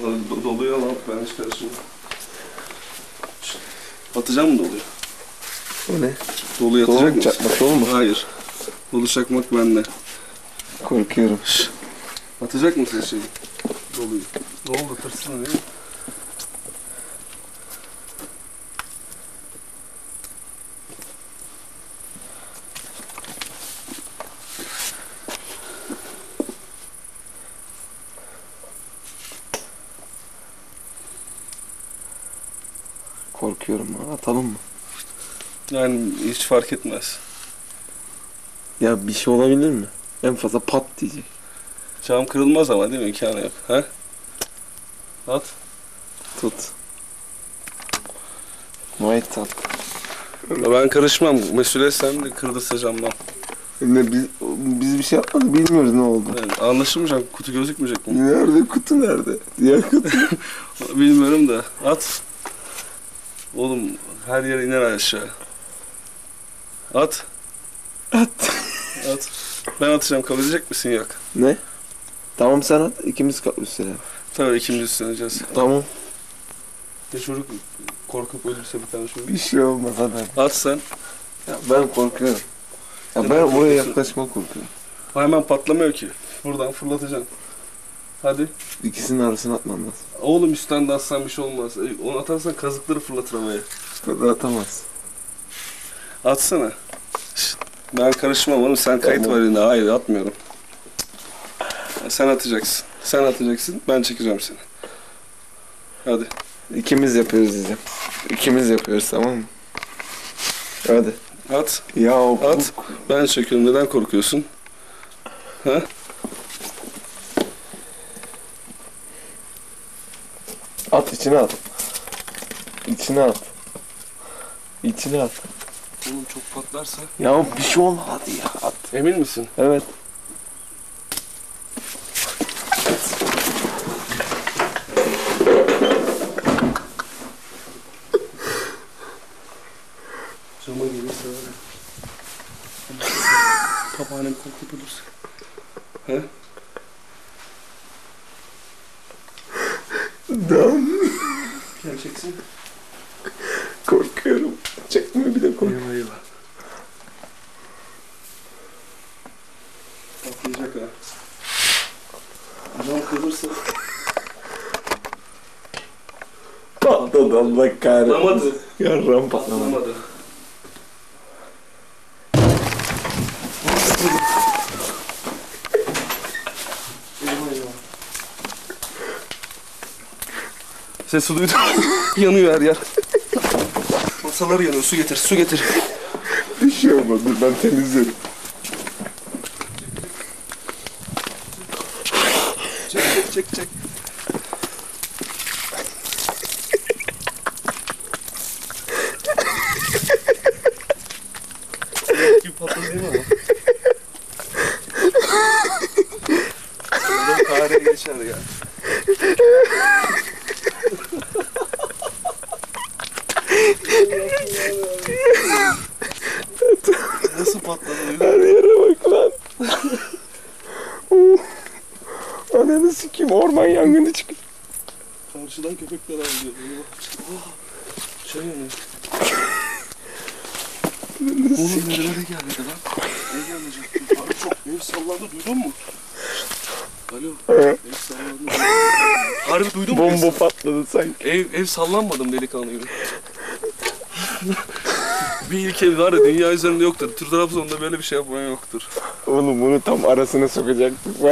Do- doluyor lan ben hiç karışmam. Şşt, Atacağım mı doluyor? O ne? Doluyu Dolu atacak mu? Çakmak dolu mu? Hayır. Dolu çakmak bende. Korkuyorum. Atacak mısın şeyi? Doluyu. Ne oldu tırsın değil mi? Korkuyorum. ha. Atalım mı? Yani hiç fark etmez. Ya bir şey olabilir mi? En fazla pat diyecek. Cam kırılmaz ama değil mi? İmkanı yok. Ha? At. Tut. White at. Ben karışmam. Mesuliyet sende kırdırsa camdan. Ne biz, biz bir şey yapmadık bilmiyoruz ne oldu. Yani anlaşılmayacak. Kutu gözükmeyecek mi? Nerede kutu nerede? Diğer kutu. Bilmiyorum da. At. Oğlum her yere iner aşağı. At. At. At. Ben atacağım. Kabul edecek misin? Yok. ne? Tamam sen at. ikimiz kal üstüne. Tabii ikimiz üstleneceğiz. Tamam. Ya çocuk korkup ölürse bir tane çocuk. Bir şey olmaz hadi. At sen. Ya ben korkuyorum. Ya ben oraya yaklaşma korkuyorum. Hemen patlamıyor ki. Buradan fırlatacaksın. Hadi. İkisinin arasına atmam lazım. Oğlum üstten de atsan bir şey olmaz. E, Onu atarsan kazıkları fırlatır havaya. Kadar atamaz. Atsana. Şşt, Ben karışmam oğlum. Sen kayıt var elinde. Hayır atmıyorum. Sen atacaksın. Sen atacaksın. Ben çekeceğim seni. Hadi. İkimiz yapıyoruz diyeceğim. İkimiz yapıyoruz tamam mı? Hadi. At. Ya At. Ben çekiyorum. Neden korkuyorsun? Ha? At içine at. İçine at. İçine at. Oğlum çok patlarsa. Ya bir şey olma hadi ya at. Emin misin? Evet. Cama gelirse öyle. Babaannem korkup ölürse. He? Tamam. Gerçeksin. Korkuyorum. Çekme bir de kork. Eyvah eyvah. Patlayacak ha. Cam kırılırsa. Patladı Allah kahretsin. Patlamadı. Yarram patlamadı. Patlamadı. Eyvah eyvah. Sesi duydum. yanıyor her yer. Masalar yanıyor. Su getir, su getir. Bir şey olmaz dur ben temizlerim. Çek, çek, çek, çek. Gibi patladı değil mi ama? Buradan tarihe geçer ya. Patladı Her yere bak lan. Ananı sikeyim orman yangını çıkıyor. Karşıdan köpekler. Oh, Şey yanıyor. Oğlum nerelere geldi lan? Ne yanacak? Abi çok ev sallandı duydun mu? Alo. Ev sallandı. Harbi duydun mu? Bomba patladı sanki. Ev, ev sallanmadım delikanlı gibi. bir ilke var ya dünya üzerinde yoktur. Trabzon'da böyle bir şey yapmayan yoktur. Oğlum bunu tam arasına sokacaktık.